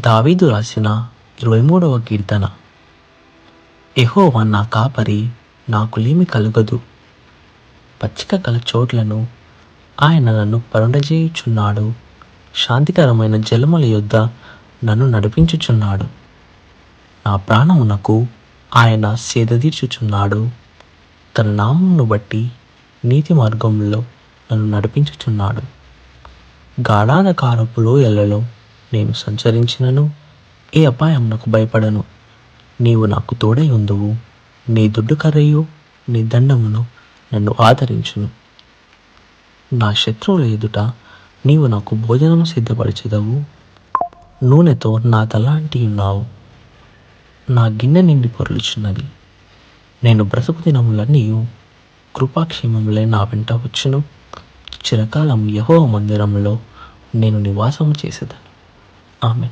దావీదు రాసిన ఇరవై మూడవ కీర్తన. ఎహోవా నా కాపరి నాకు లేమి కలుగదు. పచ్చిక గల చోట్లను ఆయన నన్ను పరుండజేయుచున్నాడు. శాంతికరమైన జలముల యొద్ద నన్ను నడిపించుచున్నాడు. నా ప్రాణమునకు ఆయన సేదతీర్చుచున్నాడు. తన నామమును బట్టి నీతి మార్గంలో నన్ను నడిపించుచున్నాడు. గాఢాధకారపు లోయలలో నేను సంచరించినను ఏ అపాయమునకు భయపడను. నీవు నాకు తోడై ఉందువు. నీ దుడ్డు కర్రయు నీ దండమును నన్ను ఆదరించును. నా శత్రువుల ఎదుట నీవు నాకు భోజనం సిద్ధపరచెదవు. నూనెతో నా తలాంటి ఉన్నావు నా గిన్నె నిండి పొరులుచున్నది. నేను బ్రతుకు దినములన్నీ కృపాక్షేమములే నా వెంట వచ్చును. చిరకాలం యహో మందిరంలో నేను నివాసము చేసేదాను. Amen.